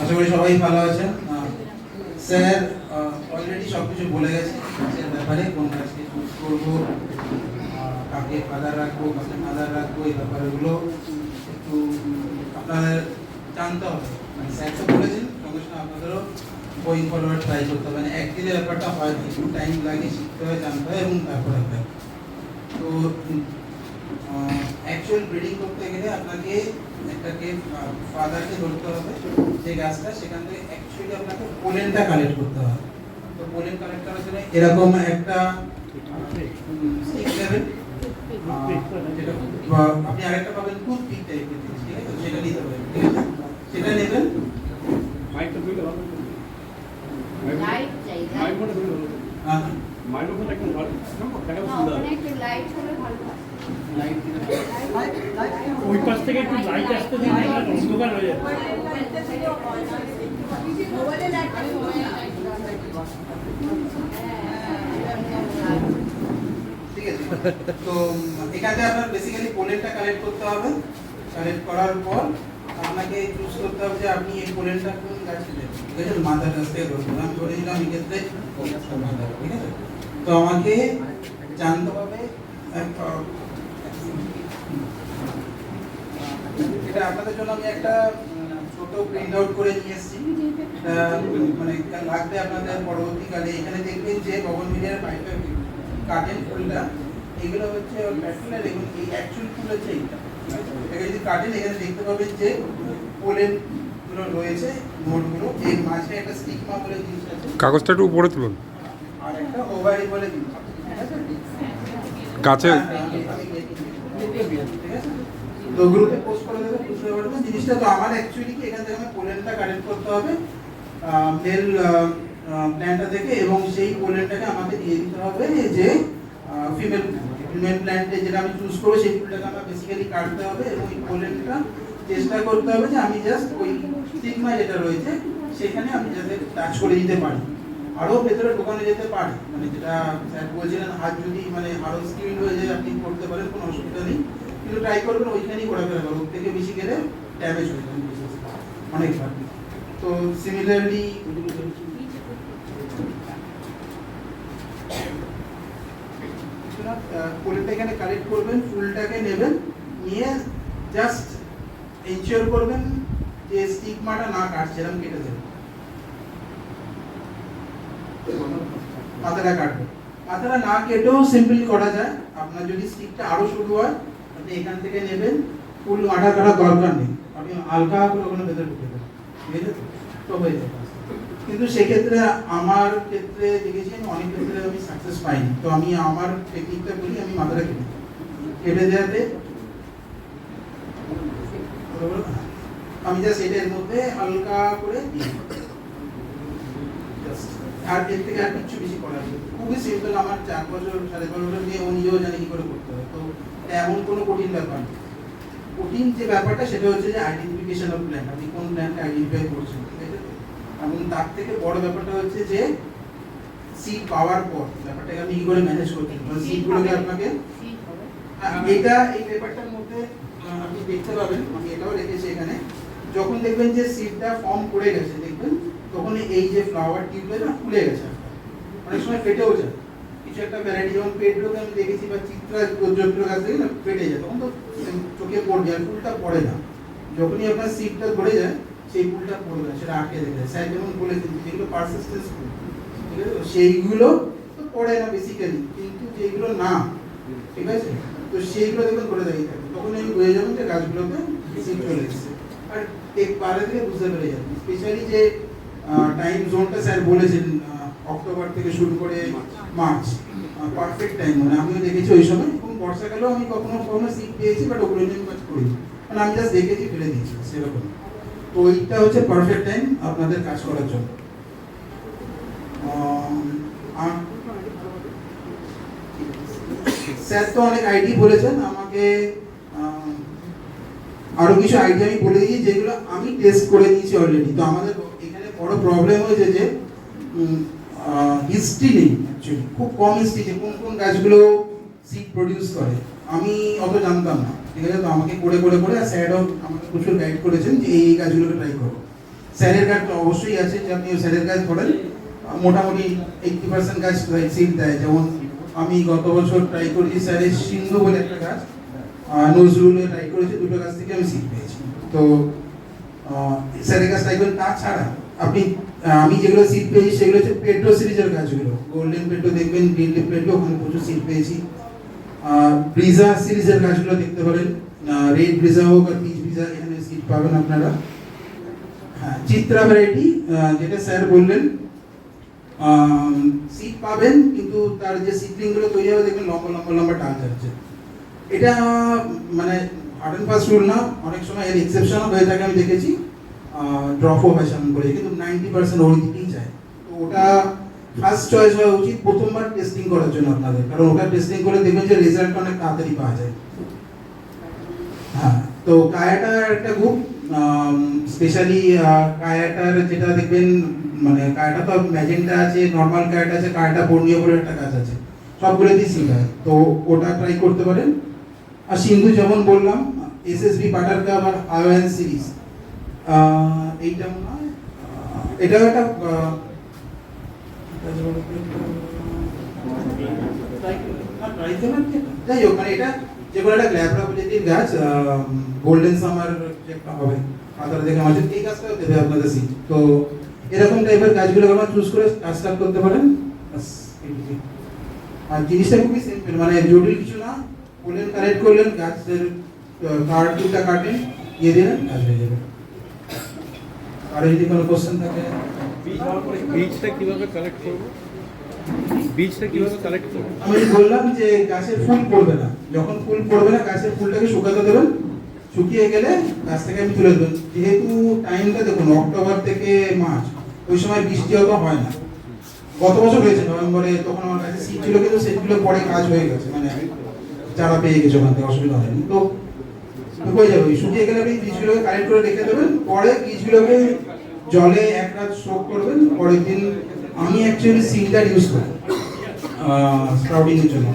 আশা করি সবাই ভালো আছেন। স্যার অলরেডি সব কিছু বলে গেছে গাছের ব্যাপারে কোন গাছকে চুজ করব কাকে ফাদার রাখব, কাকে মাদার রাখব, এই ব্যাপারগুলো একটু আপনাদের জানতে হবে। মানে স্যার তো বলেছেন, সঙ্গে সঙ্গে আপনাদেরও গোয়িং ফরওয়ার্ড ট্রাই করতে হবে। মানে একদিনের ব্যাপারটা হয় একটু টাইম লাগে, শিখতে হয়, জানতে হয় এবং তারপরে হয়। তো অ্যাকচুয়াল ব্রিডিং করতে গেলে আপনাকে একটাকে ফাদারকে ধরতে হবে। যে গাছটা সেখান থেকে অ্যাকচুয়ালি আপনাকে পোলেনটা কালেক্ট করতে হবে। তো পোলেন কালেক্ট করার জন্য এরকম একটা আপনি আরেকটা পাবেন টুথ পিক টাইপের ঠিক আছে? সেটা নিতে পারেন ঠিক আছে? সেটা নেবেন। মাইক্রোফোন একদম ভালো লাইট হলে ভালো লাইট দিতে পারেন। ওই পাশ থেকে একটু লাইট আসতে দিন অন্ধকার হয়ে যাবে। ঠিক আছে। তো, এখানে আপনার বেসিক্যালি পোলেনটা কালেক্ট করতে হবে। কালেক্ট করার পর আপনাকে চুজ করতে হবে যে আপনি এই পোলেনটা কোন গাছে দেবেন ঠিক আছে? মাদার গাছ থেকে ধরবেন আমি ধরে নিলাম এক্ষেত্রে ঠিক আছে? তো আমাকে জানতে হবে এটা আপনাদের জন্য আমি একটা ছোট প্রিন্ট আউট করে নিয়ে এসেছি। মানে লাগবে আপনাদের পরবর্তীকালে। এখানে দেখবেন যে গগন মিডিয়ার পাইপের কাটেন ফুলটা এগুলো হচ্ছে প্যাটুলার এবং এই অ্যাকচুয়াল ফুল হচ্ছে এইটা। এটা যদি কাটেন এখানে দেখতে পাবেন যে পোলেনগুলো রয়েছে নোটগুলো এর মাঝে একটা স্টিগমা বলে জিনিস আছে। কাগজটা একটু উপরে তুলুন। আর একটা ওভারি বলে জিনিস আছে ঠিক আছে? গাছে তো গ্রুপে পোস্ট করে দেবে, বুঝতে পারবেন জিনিসটা তো আমার অ্যাকচুয়ালি কি, এখান থেকে আমার পোলেনটা কালেক্ট করতে হবে মেল প্ল্যান্টটা থেকে এবং সেই পোলেনটাকে আমাকে দিয়ে দিতে হবে যে ফিমেল ফিমেল প্ল্যান্টে যেটা আমি চুজ করব সেই ফুলটাকে আমার বেসিক্যালি কাটতে হবে এবং ওই পোলেনটা চেষ্টা করতে হবে যে আমি জাস্ট ওই স্টিগমা যেটা রয়েছে, সেখানে আমি যাতে টাচ করে দিতে পারি। আরও ভেতরে ঢোকানো যেতে পারে। মানে যেটা স্যার বলছিলেন, হাত যদি মানে আরও স্কিল হয়ে যায়, আপনি করতে পারেন, কোনো অসুবিধা নেই। কিন্তু ট্রাই করবেন, ওইখানেই ঘোরাফেরা করো ওর থেকে বেশি গেলে ড্যামেজ হয়ে যাবে অনেকবার। তো সিমিলারলি ফুলটা এখানে কালেক্ট করবেন ফুলটাকে নেবেন, নিয়ে জাস্ট এনশিওর করবেন যে স্টিগমাটা না কাটছে, এরকম কেটে দেবেন। মাথাটা কাটবে মাথাটা না কেটেও সিম্পলি করা যায়। আপনার যদি স্টিকটা আরও শুরু হয় আপনি এখান থেকে নেবেন, ফুল মাথা কাটার দরকার নেই। আপনি হালকা করে ওখানে ভেতরে ঢুকে দেবেন। ঠিক আছে? তো? হয়ে যাবে। কিন্তু সেক্ষেত্রে আমার ক্ষেত্রে দেখেছি, আমি অনেক ক্ষেত্রে আমি সাকসেস পাইনি। তো আমি আমার টেকনিকটা বলি আমি মাথাটা কেটে। কেটে দেওয়াতে আমি জাস্ট এটার মধ্যে হালকা করে দিই। আর এর থেকে আর কিছু বেশি করার নেই। খুবই সিম্পল আমার চার বছর সাড়ে পাঁচ বছর দিয়ে ও নিজেও জানে কি করে করতে হয়। তো এমন কোনো কঠিন ব্যাপার না। কঠিন যে ব্যাপারটা সেটা হচ্ছে যে আইডেন্টিফিকেশন অফ প্ল্যান আপনি কোন প্ল্যানটা আইডেন্টিফাই করছেন ঠিক আছে? এবং তার থেকে বড় ব্যাপারটা হচ্ছে যে সিট পাওয়ার পর ব্যাপারটাকে আপনি কি করে ম্যানেজ করছেন? কারণ সিটগুলোকে আপনাকে এটা এই পেপারটার মধ্যে আপনি দেখতে পাবেন আমি এটাও রেখেছি এখানে। যখন দেখবেন যে সিটটা ফর্ম করে গেছে তখন এই যে ফ্লাওয়ার টিউবটা না ফুলে গেছে। অনেক সময় ফেটেও যায়। কিছু একটা ভ্যারাইটি যেমন পেটগুলোকে আমি দেখেছি বা চিত্রা জৈত্র গাছ থেকে না ফেটে যায়। তখন তো চোখে পড়ে যায় ফুলটা পড়ে না। যখনই আপনার সিটটা ধরে যায়, সেই ফুলটা পড়বে না, সেটা আটকে দেখে স্যার যেমন বলেছেন যেগুলো পারসিস্টেন্স ফুল, ঠিক আছে? সেইগুলো তো পড়ে না বেসিক্যালি কিন্তু যেগুলো না, ঠিক আছে? তো সেইগুলো দেখবেন ধরে দাঁড়িয়ে থাকবে তখন আমি বুঝে যাবেন যে গাছগুলোতে সিট চলে এসেছে। আর পারে থেকে বুঝতে পেরে যাবেন স্পেশালি যে টাইম জোনটা স্যার বলেছেন অক্টোবর থেকে শুরু করে মার্চ পারফেক্ট টাইম মানে আমিও দেখেছি ওই সময় এবং বর্ষাকালেও আমি কখনো কখনো সিট পেয়েছি বাট ওগুলো নিয়ে কাজ করিনি। মানে আমি জাস্ট দেখেছি ফেলে দিয়েছি সেরকম। তো ওইটা হচ্ছে পারফেক্ট টাইম আপনাদের কাজ করার জন্য। স্যার তো অনেক আইডি বলেছেন আমাকে আম, আরও কিছু আইডিয়া আমি বলে দিই যেগুলো আমি টেস্ট করে নিয়েছি অলরেডি তো আমাদের বড় প্রবলেম হয়েছে যে হিস্ট্রি নেই অ্যাকচুয়ালি খুব কম হিস্ট্রি যে কোন কোন গাছগুলো সিড প্রডিউস করে? আমি অত জানতাম না। ঠিক আছে? তো আমাকে করে করে করে আর স্যারও আমাকে প্রচুর গাইড করেছেন যে এই গাছগুলোকে ট্রাই করো। স্যারের গাছ তো অবশ্যই আছে যে আপনি স্যারের করেন আহ, মোটামুটি এইটটি পার্সেন্ট গাছ সিট দেয়। যেমন আমি গত বছর ট্রাই করেছি স্যারের সিন্ধু বলে একটা গাছ। নজরুলে ট্রাই করেছি। দুটো গাছ থেকে আমি সিট পেয়েছি। তো স্যারের কাছ ট্রাই করেন তাছাড়া আপনি আমি যেগুলো সিট পেয়েছি, সেগুলো হচ্ছে পেট্রো সিরিজের গাছগুলো গোল্ডেন পেট্রো দেখবেন গ্রিন লিপ পেট্রো ওখানে প্রচুর সিট পেয়েছি। ব্রিজা সিরিজের গাছগুলো দেখতে পারেন। রেড ব্রিজা হোক আর পিচ ব্রিজা এখানে সিট পাবেন আপনারা। হ্যাঁ চিত্রা ভ্যারাইটি যেটা স্যার বললেন সিট পাবেন, কিন্তু তার যে সিটলিংগুলো তৈরি হবে, দেখবেন লম্বা লম্বা লম্বা টাল যাচ্ছে। এটা মানে হার্ড অ্যান্ড ফাস্ট রুল না, অনেক সময় এর এক্সেপশনও হয়ে থাকে, আমি দেখেছি। সেমন করে, কিন্তু নাইনটি পার্সেন্ট ওই দিকেই যায় তো ওটা ফার্স্ট চয়েস হওয়া উচিত, প্রথমবার টেস্টিং করার জন্য আপনাদের। কারণ ওটা টেস্টিং করে দেখবেন যে রেজাল্ট অনেক তাড়াতাড়ি পাওয়া যায়। হ্যাঁ তো কায়াটা একটা গ্রুপ স্পেশালি কায়াটার যেটা দেখবেন মানে কায়াটা তো ম্যাজেন্টা আছে নর্মাল কায়াটা আছে, কায়াটা বর্ণীয় বলে একটা গাছ আছে। সবগুলোতেই সিট হয়। তো ওটা ট্রাই করতে পারেন। আর সিন্ধু যেমন বললাম এসএসবি বাটার কাপ আর আয়োয়ান সিরিজ এইটা মনে হয় এটাও একটা যাই হোক মানে এটা যে কোনো একটা গ্ল্যাবরা প্রজাতির গাছ গোল্ডেন সামার একটা হবে, পাতাটা দেখে মাঝে এই গাছটাও দেবে আপনাদের সিট তো এরকম টাইপের গাছগুলো আপনারা চুজ করে কাজ স্টার্ট করতে পারেন। আর জিনিসটা খুবই সিম্পল মানে জটিল কিছু না। পোলেন কালেক্ট করলেন, গাছের কার্ড দুটা কাটেন দিয়ে দিলেন কাজ হয়ে যাবে। আর যদি কোনো কোশ্চেন থাকে? বীজটা কীভাবে কালেক্ট করব? বীজটা কীভাবে কালেক্ট করব? আমি বললাম যে গাছের ফুল পড়বে না। যখন ফুল পড়বে না গাছের ফুলটাকে শুকাতে দেবেন। শুকিয়ে গেলে গাছ থেকে আমি তুলে দেবেন যেহেতু টাইমটা দেখুন অক্টোবর থেকে মার্চ ওই সময় বৃষ্টি অত হয় না। গত বছর হয়েছে নভেম্বরে তখন আমার কাছে সিট ছিল কিন্তু সেটগুলো পরে কাজ হয়ে গেছে। মানে চারা পেয়ে গেছে ওখান থেকে অসুবিধা হয়নি। তো হয়ে যাবে। শুকিয়ে গেলে আপনি বীজগুলোকে কালেক্ট করে রেখে দেবেন। পরে বীজগুলোকে জলে এক রাত সোক করবেন। পরের দিন আমি অ্যাকচুয়ালি সিন্ডার ইউজ করি। স্প্রাউটিং জন্য।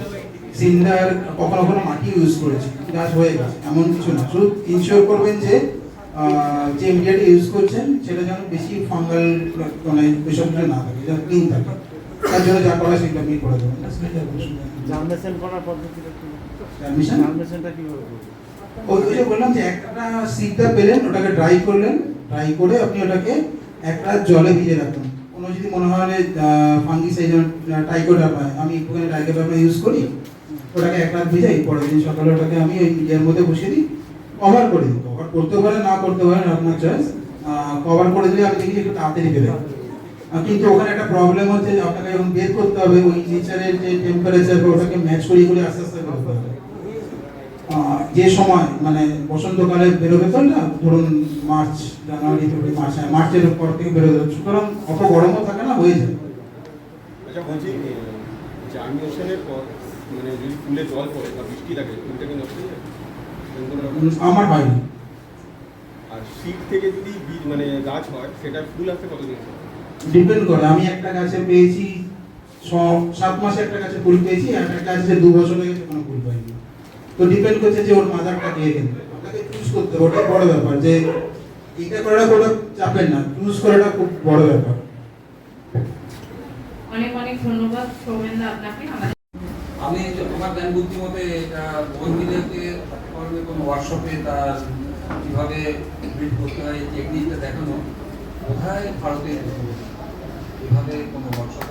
সিন্ডার কখনো কখনো মাটি ইউজ করেছি। গাছ হয়ে গেছে এমন কিছু না। শুধু ইনশিওর করবেন যে যে মিডিয়াটা ইউজ করছেন সেটা যেন বেশি ফাঙ্গাল মানে ওইসব কিছু না থাকে যেন ক্লিন থাকে। তার জন্য যা করা সেটা আপনি করে দেবেন। জার্মেশন করার পদ্ধতিটা কি? জার্মেশনটা কীভাবে করব ওই যে বললাম যে একটা সিডটা পেলেন, ওটাকে ড্রাই করলেন ড্রাই করে আপনি ওটাকে এক রাত জলে ভিজে রাখুন। কোনো যদি মনে হয় ফাঙ্গিসাইড টাইকোডা পায় আমি একটুখানি টাইকোডা ইউজ করি, ওটাকে এক রাত ভিজাই, পরের দিন সকালে ওটাকে আমি ওই মিডিয়ার মধ্যে বসিয়ে দিই কভার করে দিই। কভার করতে পারেন, না করতে পারেন, আপনার চয়েস কভার করে দিলে আমি দেখি একটু তাড়াতাড়ি পেরে কিন্তু ওখানে একটা প্রবলেম হচ্ছে আপনাকে যখন বের করতে হবে, ওই নেচারের যে টেম্পারেচার ওটাকে ম্যাচ করিয়ে করে আস্তে আস্তে করতে হবে। যে সময় মানে বসন্তকালে বেরোবে তো না ধরুন মার্চ জানুয়ারি ফেব্রুয়ারি মার্চ হ্যাঁ, মার্চের পর থেকে বেরোবে। সুতরাং অত গরমও থাকে না হয়ে যায়। আচ্ছা বলছি জার্মিনেশনের পর মানে যদি ফুলে জল পড়ে বা বৃষ্টি থাকে নষ্ট হয়ে যায়? আমার হয়নি আর শীত থেকে যদি বীজ মানে গাছ হয় সেটা ফুল আসতে কতদিন ডিপেন্ড করে। আমি একটা গাছে পেয়েছি ছ- সাত মাসে একটা গাছে ফুল পেয়েছি আর একটা গাছে দু বছর হয়ে গেছে কোনো ফুল পাইনি। তো ডিপেন্ড করছে যে ওর মাদারটা কে কিন্তু আপনাকে চুজ করতে হবে ওটাই বড় ব্যাপার যে এটা করাটা কোনো চাপেন না চুজ করাটা খুব বড় ব্যাপার। অনেক অনেক ধন্যবাদ সৌমেনদা আপনাকে। আমাদের আমি আমার জ্ঞান বুদ্ধি মতে এটা বন্ধুদেরকে করবে কোনো ওয়ার্কশপে তার কীভাবে বিল্ড করতে হয় টেকনিকটা দেখানো কোথায় ভারতে এভাবে কোনো ওয়ার্কশপ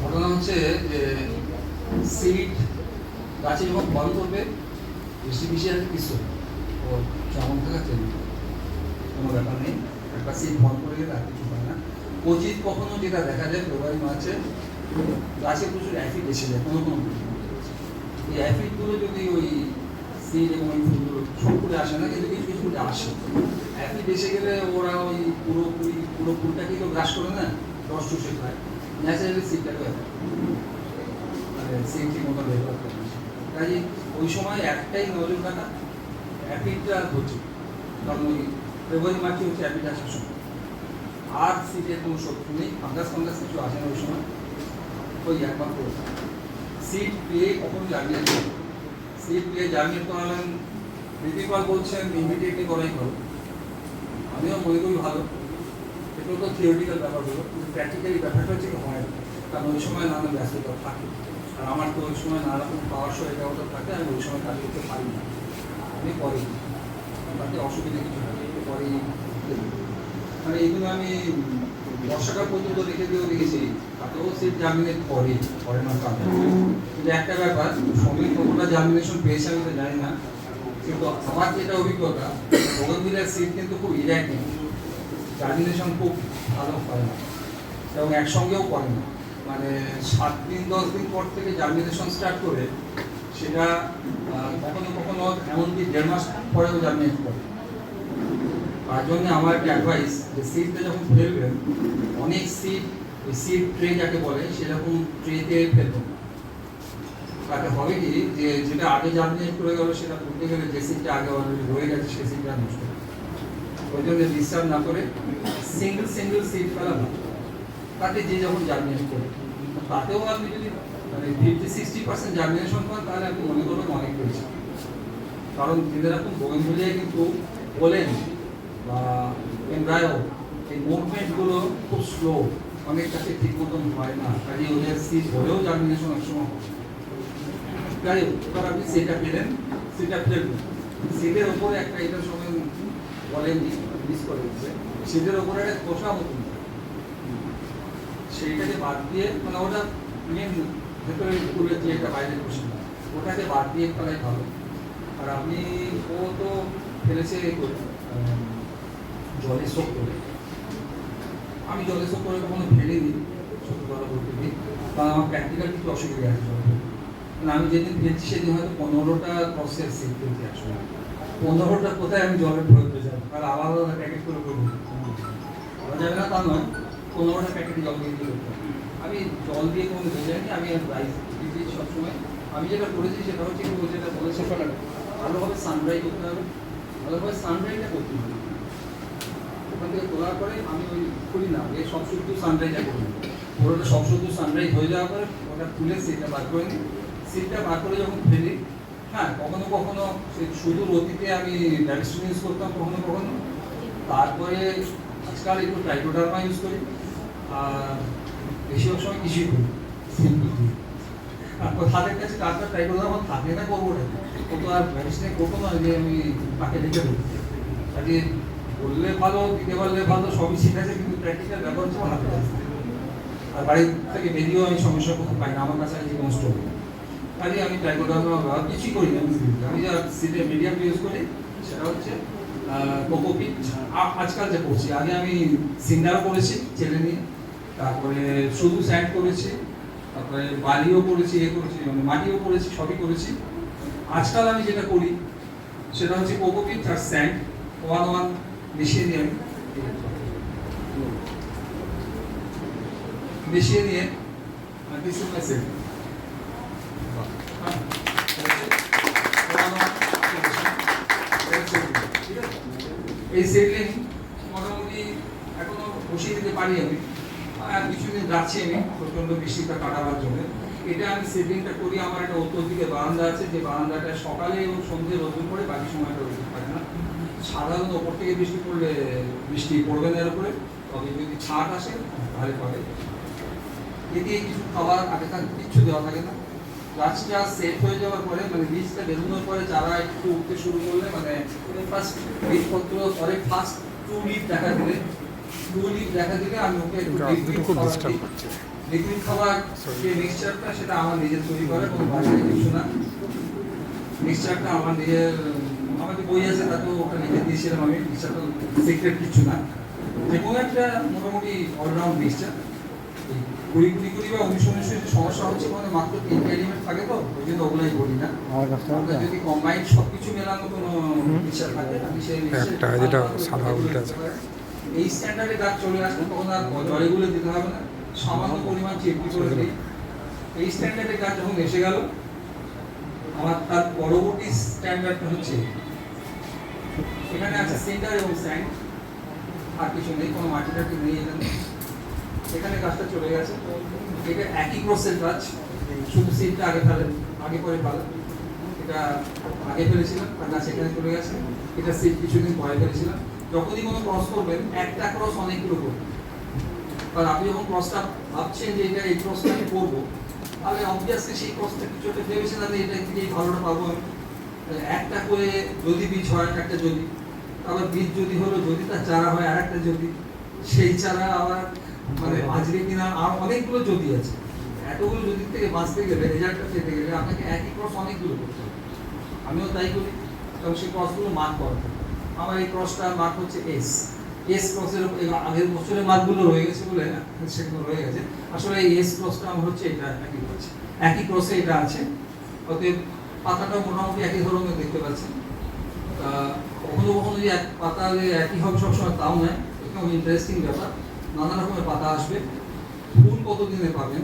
ঘটনা হচ্ছে যে সিড গাছে যখন ফল করবে বেশি বেশি আছে কিছু ও যেমন থাকা কোনো ব্যাপার নেই, একটা সিট বন্ধ করে গেলে আর কিছু হয় না। কোচিত কখনো যেটা দেখা যায় ফেব্রুয়ারি মার্চে গাছে প্রচুর অ্যাফিড এসে যায়, কোনো কোনো এই অ্যাফিডগুলো যদি ওই সিড এবং ওই ফুলগুলো সব ফুলে আসে না, কিন্তু কিছু কিছু ফুলে আসে। অ্যাফিড এসে গেলে ওরা ওই পুরোপুরি পুরো ফুলটাকে তো গ্রাস করে না, রস চুষে খায়। ন্যাচারালি সিডটাকে মানে না। ওই সময় একটাই নজর রাখা অ্যাফিডটা হচ্ছে। কারণ ওই ফেব্রুয়ারি মার্চে হচ্ছে অ্যাপিড আসার সময়। আর সিটের কোনো শত্রু নেই ফাঙ্গাস ফাঙ্গাস কিছু আসে না ওই সময়। ওই একমাত্র সিট পেয়ে কখনো লাগিয়ে সিট দিয়ে জার্মিনেট করালেন প্রিন্সিপাল বলছেন ইমিডিয়েটলি করাই ভালো। আমিও মনে করি ভালো। এগুলো তো থিওরিটিক্যাল ব্যাপারগুলো কিন্তু প্র্যাকটিক্যালি ব্যাপারটা হচ্ছে হয় না। কারণ ওই সময় নানা ব্যস্ততা থাকে। আর আমার তো ওই সময় নানা রকম পাওয়ার শো এটা ওটা থাকে, আমি ওই সময় কাজ করতে পারি না। আমি পরে তাতে অসুবিধা কিছু একটু পরেই মানে এগুলো আমি বর্ষাকাল পর্যন্ত রেখে দিয়েও দেখেছি। তাতেও সিট জার্মিনেট করে করে না কাজ কিন্তু একটা ব্যাপার শ্রমিক কতটা জার্মিনেশন পেয়েছে আমি তো জানি না। কিন্তু আমার যেটা অভিজ্ঞতা বগনবিলের সিট কিন্তু খুব ইরাইটিং জার্মিনেশন খুব ভালো হয় না। এবং একসঙ্গেও করে না। মানে সাত দিন, দশ দিন পর থেকে জার্মিনেশন স্টার্ট করে সেটা কখনো কখনো এমনকি দেড় মাস পরেও জার্মিনেট করে। তার জন্য আমার একটা অ্যাডভাইস যে সিটটা যখন ফেলবেন, অনেক সিট সিট ট্রে যাকে বলে, সেরকম ট্রেতে ফেলবেন। তাতে হবে কি যে যেটা আগে জার্মিনেট করে গেল, সেটা করতে গেলে যে সিটটা আগে অলরেডি রয়ে গেছে সেই সিটটা নষ্ট। ওই জন্য ডিস্টার্ব না করে সিঙ্গেল সিঙ্গেল সিট ফেলা ভালো তাতে যে যখন জার্মিনেট করে তাতেও আপনি যদি মানে ফিফটি সিক্সটি পার্সেন্ট জার্মিনেশন পান তাহলে আপনি মনে করবেন অনেক হয়েছে কারণ যেরকম বোগেনভিলিয়া কিন্তু বলেন বা এমব্রায়ো এই মুভমেন্টগুলো খুব স্লো অনেক কাছে ঠিক মতন হয় না, কাজে ওদের সিট হলেও জার্মিনেশন এক সময় হয়। হোক এবার আপনি সেটা পেলেন সেটা ফেলবেন সিটের ওপরে একটা এটার সময় বলেন মিস করে দিচ্ছে। সিটের ওপরে একটা খোসা মতন সেইটাকে বাদ দিয়ে মানে ওটা মেন ভেতরে পুরো যে একটা বাইরে খুশি ওটাকে বাদ দিয়ে ফেলাই ভালো। আর আপনি, ও তো ফেলেছে জলে সোপ করে। আমি জলে সোপ করে কখনো ফেলিনি, সত্যি কথা বলতে গিয়ে কারণ আমার প্র্যাকটিক্যাল কিছু অসুবিধা আছে মানে আমি যেদিন ফেলছি সেদিন হয়তো পনেরোটা ক্রসের সিট ফেলছি আসলে। পনেরোটা কোথায় আমি জলে ফেলতে যাব? আর আলাদা আলাদা প্যাকেট করে করব করা যাবে না তা নয়। পনেরোটা প্যাকেটে জল দিয়ে দিতে। আমি জল দিয়ে কোনো ভেজাইনি আমি আর রাইস দিয়েছি সবসময়। আমি যেটা করেছি সেটা হচ্ছে কি যেটা বলেছে, ভালোভাবে সানড্রাই করতে হবে। ভালোভাবে সানড্রাইটা করতে হবে। ওখান থেকে তোলার পরে আমি ওই করি না এই সব শুদ্ধ সানড্রাইটা করি ওটা সব শুদ্ধ সানড্রাই হয়ে যাওয়ার পরে ওটা তুলে সিটটা বার করে নিই। সিটটা বার করে যখন ফেলি হ্যাঁ কখনো কখনো শুধু অতীতে আমি ডাইরেকশন ইউজ করতাম কখনো কখনো। তারপরে আজকাল একটু ট্রাইকোডার্মা ইউজ করি। আর বেশিরভাগ সময় কিছুই করি সিম্পল দিয়ে আর তাদের কাছে কাজটা ট্রাইকোডার্মা থাকে না করব না ও তো আর মেডিসিনে করব না যে আমি তাকে দেখে দেবো কাজে বললে ভালো, দিতে পারলে ভালো, সবই ঠিক আছে, কিন্তু প্র্যাকটিক্যাল ব্যাপার হচ্ছে আমার হাতে আর বাড়ি থেকে বেরিয়েও আমি সমস্যা করতে পাই না, আমার কাছে আছে কোনো স্টোর কাজে আমি ট্রাইকোডার্মা বা কিছুই করি না, আমি যা সিটে মিডিয়াম ইউজ করি, সেটা হচ্ছে কোকোপিট আজকাল যে করছি, আগে আমি সিন্ডারও করেছি ছেলে নিয়ে। তারপরে শুধু স্যান্ড করেছি, তারপরে বালিও করেছি, এ করেছি মানে মাটিও করেছি, সবই করেছি। আজকাল আমি যেটা করি, সেটা হচ্ছে কোকোপিট আর স্যান্ড, ওয়ান ওয়ান মিশিয়ে নিয়ে আমি মিশিয়ে নিয়ে দিস সেট এই সেটলিং মোটামুটি এখনও বসিয়ে দিতে পারি আমি। আর কিছুদিন যাচ্ছি আমি প্রচণ্ড বৃষ্টিটা কাটাবার জন্য। এটা আমি সেটিংটা করি, আমার একটা উত্তর দিকে বারান্দা আছে, যে বারান্দাটা সকালে এবং সন্ধ্যে রোদ্দুর পড়ে বাকি সময়টা রোদ্দুর পড়ে না। সাধারণত ওপর থেকে বৃষ্টি পড়লে বৃষ্টি পড়বে না এর উপরে, তবে যদি ছাট আসে, তাহলে পড়ে। এতে কিছু খাবার আগে থাকতে কিচ্ছু দেওয়া থাকে না। গাছটা সেট হয়ে যাওয়ার পরে মানে বীজটা বেরোনোর পরে চারা একটু উঠতে শুরু করলে মানে ফার্স্ট বীজপত্র পরে ফার্স্ট টু লিভ দেখা দিলে টু লিভ দেখা দিলে আমি ওকে একটু খুব খাবার করছে। লিকুইড খাবার যে মিক্সচারটা সেটা আমার নিজের তৈরি করে কোনো বাইরে কিছু না। মিক্সচারটা আমার নিজের আমাদের বই আছে তাতেও ওটা লিখে দিয়েছিলাম আমি। মিক্সচারটা সিক্রেট কিছু না। যে কোনো একটা মোটামুটি অলরাউন্ড মিক্সচার কুড়ি কুড়ি কুড়ি বা উনিশ উনিশ সমস্যা হচ্ছে মানে মাত্র তিনটে এলিমেন্ট থাকে তো ওই জন্য ওগুলাই বলি না। আমরা যদি কম্বাইন সব কিছু মেলানো কোনো মিক্সচার থাকে আমি সেই একটা যেটা সাদা উল্টে। এই স্ট্যান্ডার্ডে গাছ চলে আসবে, তখন আর জলেগুলো দিতে হবে না। সামান্য পরিমাণ চিপটি করে দিই। এই স্ট্যান্ডার্ডে গাছ যখন এসে গেল, আমার তার পরবর্তী স্ট্যান্ডার্ডটা হচ্ছে, এখানে আছে সেন্টার এবং স্যান্ড আর কিছু নেই, কোনো মাটি টাটি নেই এখানে। এখানে গাছটা চলে গেছে। এটা একই ক্রসের গাছ, শুধু সিটটা আগে ফেলে আগে পরে ফেলে এটা আগে ফেলেছিলাম আর গাছ এখানে চলে গেছে। এটা সিট কিছুদিন পরে ফেলেছিলাম। যখনই কোনো ক্রস করবেন, একটা ক্রস অনেকগুলো করবেন কারণ আপনি যখন ক্রসটা ভাবছেন যে এটা এই ক্রসটা আমি করব, তাহলে অবভিয়াসলি সেই ক্রসটা কিছু একটা ভেবেছেন আমি এটা থেকে এই ভালোটা পাবো আমি। একটা করে যদি বীজ হয় একটা যদি। আবার বীজ যদি হলো, যদি তার চারা হয় আর একটা যদি। সেই চারা আবার মানে বাজবে কিনা, আর অনেকগুলো যদি আছে। এতগুলো যদি থেকে বাঁচতে গেলে রেজাল্টটা পেতে গেলে আপনাকে একই ক্রস অনেকগুলো করতে হবে। আমিও তাই করি। এবং সেই ক্রসগুলো মান করা। আমার এই ক্রসটা মার্ক হচ্ছে এস এস ক্রসের আগের বছরের মার্কগুলো রয়ে গেছে বলে, সেগুলো রয়ে গেছে। আসলে এই এস ক্রসটা আমার হচ্ছে এটা একই ক্রসে একই ক্রসে এটা আছে। অতএব পাতাটা মোটামুটি একই ধরনের দেখতে পাচ্ছেন। কখনো কখনো যে এক পাতা যে একই হবে সবসময় তাও নয়। একদম ইন্টারেস্টিং ব্যাপার। নানা রকমের পাতা আসবে। ফুল কতদিনে পাবেন?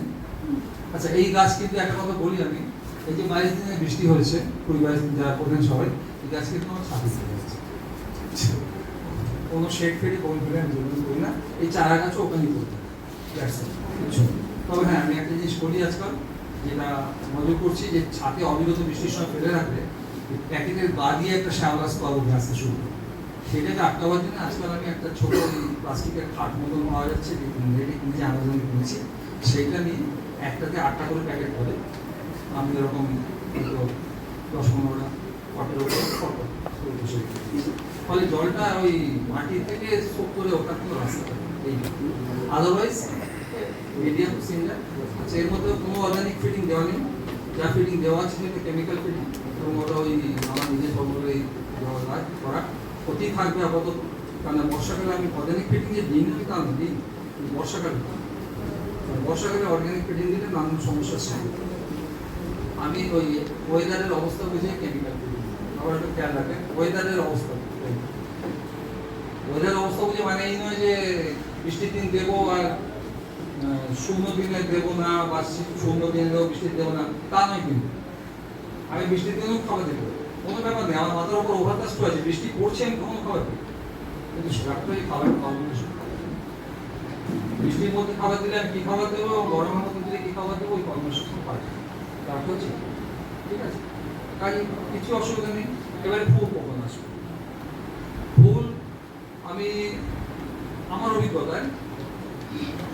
আচ্ছা এই গাছ কিন্তু একটা কথা বলি আমি। এই যে বাইশ দিনে বৃষ্টি হয়েছে, কুড়ি বাইশ দিন যারা করবেন সবাই, এই গাছ কিন্তু আমার যাচ্ছে কোনো শেড ফেডে কোনো ফেলে আমি জন্য করি না। এই চারা গাছও ওখানেই করতে। তবে হ্যাঁ আমি একটা জিনিস করি আজকাল, যেটা মজা করছি যে ছাতে অবিরত বৃষ্টির সময় ফেলে রাখলে প্যাকেটের গা দিয়ে একটা শ্যাওলা গাছ পাবো আসতে শুরু। সেটাকে আটকাবার জন্য আজকাল আমি একটা ছোট প্লাস্টিকের খাট মতন পাওয়া যাচ্ছে কিনেছি আমাজনে কিনেছি। সেইটা নিয়ে একটাতে আটটা করে প্যাকেট করে আমি এরকম দশ পনেরোটা পটের উপরে ফলে জলটা ওই মাটি থেকে সোপ করে ওঠার কোনো রাস্তা এই আদারওয়াইজ মিডিয়াম সিমিলার আচ্ছা এর মধ্যে কোনো অর্গানিক ফিডিং দেওয়া নেই। যা ফিডিং দেওয়া আছে সেটা কেমিক্যাল ফিডিং এবং ওটা ওই আমার নিজের ফর্মুলাই দেওয়া করা। ক্ষতি থাকবে আপাতত। কারণ বর্ষাকালে আমি অর্গানিক ফিডিং যে দিন আমি দিই। বর্ষাকালে। বর্ষাকালে অর্গানিক ফিডিং দিলে নানান সমস্যার সৃষ্টি আমি ওই ওয়েদারের অবস্থা বুঝে কেমিক্যাল ফিডিং আবার একটু খেয়াল রাখেন ওয়েদারের অবস্থা। ওয়েদার অবস্থা বুঝে মানে এই নয় যে বৃষ্টির দিন দেবো আর শূন্য দিনে দেবো না বা শী- শূন্য দিনে দেবো, বৃষ্টির দেবো না, তা নয় কিন্তু। আমি বৃষ্টির দিনেও খাবার দেবো। কোনো ব্যাপার নেই, আমার মাথার উপর ওভারকাস্ট আছে, বৃষ্টি পড়ছে, আমি কখনো খাবার দিই কিন্তু এই খাবার না বৃষ্টির মধ্যে খাবার দিলে আমি কি খাবার দেবো, গরমের মধ্যে দিলে কি খাবার দেবো, ওই কর্মসূচি তার হচ্ছে ঠিক আছে? কাজে কিছু অসুবিধা নেই। এবারে ফুল আমি আমার অভিজ্ঞতায়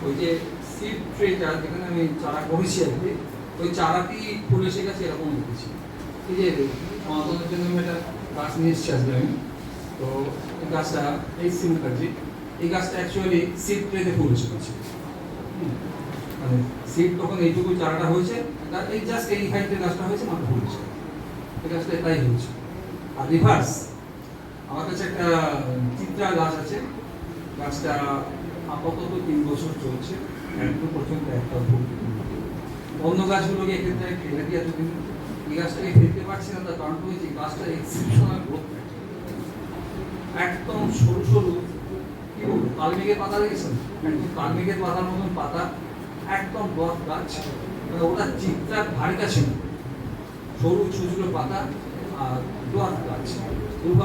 ওই যে সিড ট্রেটা যেখানে আমি চারা করেছি আর কি, ওই চারাটি ফুল এসে গেছে এরকম দেখেছি। এই যে সনাতনের জন্য আমি একটা গাছ নিয়ে এসেছি আজকে আমি। তো এই গাছটা, এই সিম কাজি এই গাছটা অ্যাকচুয়ালি সিড ট্রেতে ফুল এসে গেছে মানে সিড তখন এইটুকু চারাটা হয়েছে এই জাস্ট এই হাইটে গাছটা হয়েছে, মাত্র ফুল এসে এই গাছটা তাই হয়েছে। আর রিভার্স আমার কাছে একটা চিত্রা গাছ আছে। গাছটা আপাতত তিন বছর চলছে। এখনও পর্যন্ত একটা ফুটেনি। অন্য গাছগুলোকে এক্ষেত্রে ফেলে দিয়ে এই গাছটাকে ফেলতে পারছি না, তার কারণ হয়েছে গাছটা এক্সেপশনাল গ্রোথ একদম সরু সরু, কি বলব, কালমেঘের পাতা দেখেছেন? কালমেঘের পাতার মতন পাতা, একদম বড় গাছ। মানে ওটা চিত্রার ধারে কাছে। সরু ছুচুলো পাতা আর দোয়ার গাছ। আমি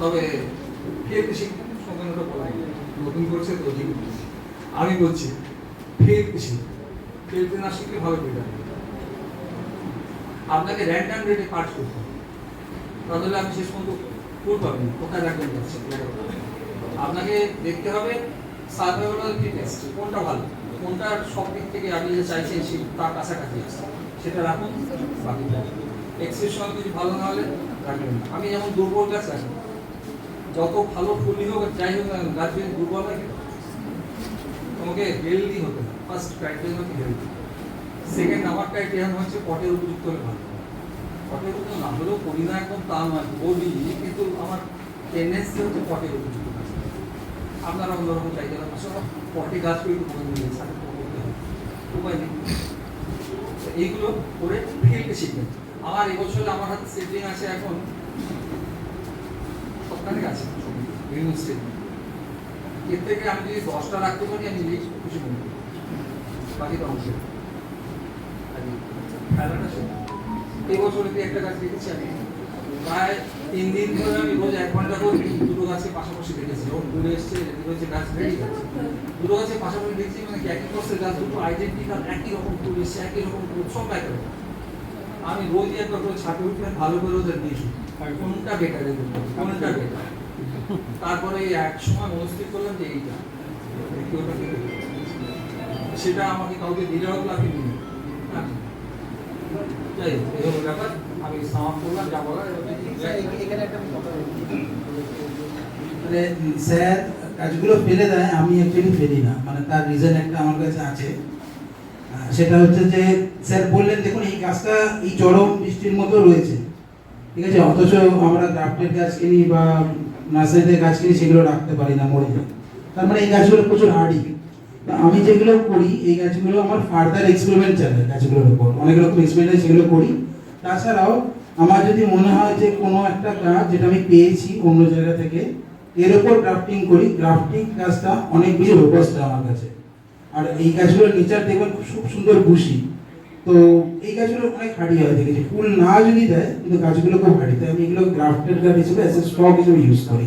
তবে বলা নতুন আমি বলছি শিখবেন ফেলতে না। শিখলে ভালো করে আপনাকে র্যান্ডাম রেটে কাজ করতে হবে। তাহলে আপনি শেষ পর্যন্ত ফুল পাবেন, কোথায় রাখবেন আপনাকে দেখতে হবে সার্ভাইভাল ফিটনেস কোনটা ভালো? কোনটা সব দিক থেকে আপনি যে চাইছেন সে তার কাছাকাছি আছে, সেটা রাখুন, বাকি এক্সেপশনাল কিছু ভালো না হলে, রাখবেন আমি যেমন দুর্বল গাছ রাখি যত ভালো ফুলই হোক যাই হোক না গাছ যদি দুর্বল রাখি তোমাকে হেলদি হতে হবে। ফার্স্ট ক্রাইটেরিয়া হচ্ছে হেলদি সেকেন্ড আমার ক্রাইটেরিয়া হচ্ছে পটের উপযুক্ত হলে ভালো। পটের উপযুক্ত না হলেও করি না একদম তা নয়, বলি, কিন্তু আমার টেন্ডেন্সি হচ্ছে পটের উপযুক্ত। আপনারা অন্যরকম চাইতে পারেন আসলে পটে গাছ করে একটু করে নিয়ে উপায় নেই। এইগুলো করে ফিল্ডে শিখবেন। আমার এবছর আমার হাতে সেটিং আছে এখন। সপ্তাহে আছে। বিভিন্ন সেটিং এর থেকে আমি যদি দশটা রাখতে পারি, আমি নিজেই খুশি মনে করি বাকিটা অংশ খেলাটা ছিল এই বছরে একটা গাছ রেখেছি আমি? প্রায় তিন দিন ধরে আমি রোজ এক ঘণ্টা করে দুটো গাছকে পাশাপাশি দেখেছি। ঘুরে এসছে হচ্ছে গাছ দুটো গাছের পাশাপাশি দেখছি মানে একই গাছ, দুটো আইডেন্টিক্যাল একই রকম এসছে, একই রকম সব রকম। আমি রোজই একবার করে ছাদে উঠলে ভালো করে ওদের দিয়েছি কোনটা বেটার কোনটা তারপরে এক সময় মনস্থির করলাম যে এইটা। সেটা আমাকে কাউকে দিলে হতো আর কি দিল না। যাই হোক, এই হলো ব্যাপার। আমি সমাপ্ত করলাম যা বলার এবার দেখি। মানে স্যার কাজগুলো ফেলে দেয় আমি অ্যাকচুয়ালি ফেলি না। মানে তার রিজন একটা আমার কাছে আছে। সেটা হচ্ছে যে স্যার বললেন দেখুন এই গাছটা এই চরম বৃষ্টির মতো রয়েছে। ঠিক আছে? অথচ আমরা গ্রাফটেড গাছ কিনি বা নার্সারিতে গাছ কিনি সেগুলো রাখতে পারি না মরে যায়। তার মানে এই গাছগুলো প্রচুর হার্ডি আমি যেগুলো করি এই গাছগুলো আমার ফার্দার এক্সপেরিমেন্ট চালাই গাছগুলোর উপর। অনেক রকম এক্সপেরিমেন্ট সেগুলো করি। তাছাড়াও আমার যদি মনে হয় যে কোনো একটা গাছ যেটা আমি পেয়েছি অন্য জায়গা থেকে, এর উপর গ্রাফটিং করি গ্রাফটিং কাজটা অনেক বেশি রোবস্ট আমার কাছে। আর এই গাছগুলোর নেচার দেখবেন খুব সুন্দর বুসি তো এই গাছগুলো অনেক হাড়ি হয়, দেখেছি। ফুল না যদি দেয়, কিন্তু গাছগুলো খুব হাড়ি তাই আমি এগুলো গ্রাফটের গাছ হিসেবে স্টক হিসেবে ইউজ করি।